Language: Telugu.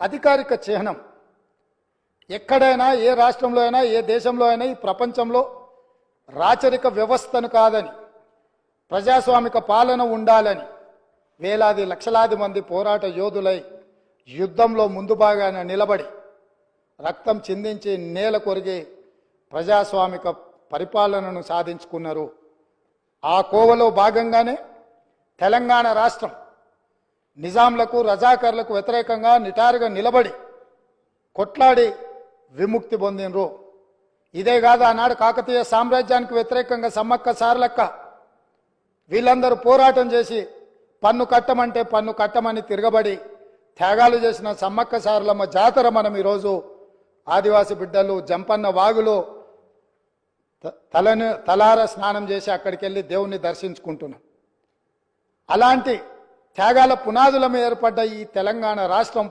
అధికారిక చిహ్నం. ఎక్కడైనా ఏ రాష్ట్రంలో అయినా ఏ దేశంలో అయినా ఈ ప్రపంచంలో రాచరిక వ్యవస్థను కాదని ప్రజాస్వామిక పాలన ఉండాలని వేలాది లక్షలాది మంది పోరాట యోధులై యుద్ధంలో ముందు భాగాన నిలబడి రక్తం చిందించి నేల కొరిగి ప్రజాస్వామిక పరిపాలనను సాధించుకున్నారు. ఆ కోవలో భాగంగానే తెలంగాణ రాష్ట్రం నిజాంలకు రజాకర్లకు వ్యతిరేకంగా నిటారుగా నిలబడి కొట్లాడి విముక్తి పొందినరు ఇదే కాదు ఆనాడు కాకతీయ సామ్రాజ్యానికి వ్యతిరేకంగా సమ్మక్క సారలక్క వీళ్ళందరూ పోరాటం చేసి పన్ను కట్టమంటే పన్ను కట్టమని తిరగబడి త్యాగాలు చేసిన సమ్మక్క సారలమ్మ జాతర మనం ఈరోజు ఆదివాసి బిడ్డలు జంపన్న వాగులో తలను తలార స్నానం చేసి అక్కడికి వెళ్ళి దేవుణ్ణి దర్శించుకుంటున్నాం. అలాంటి త్యాగాల పునాదుల మీద ఏర్పడ్డ ఈ తెలంగాణ రాష్ట్రం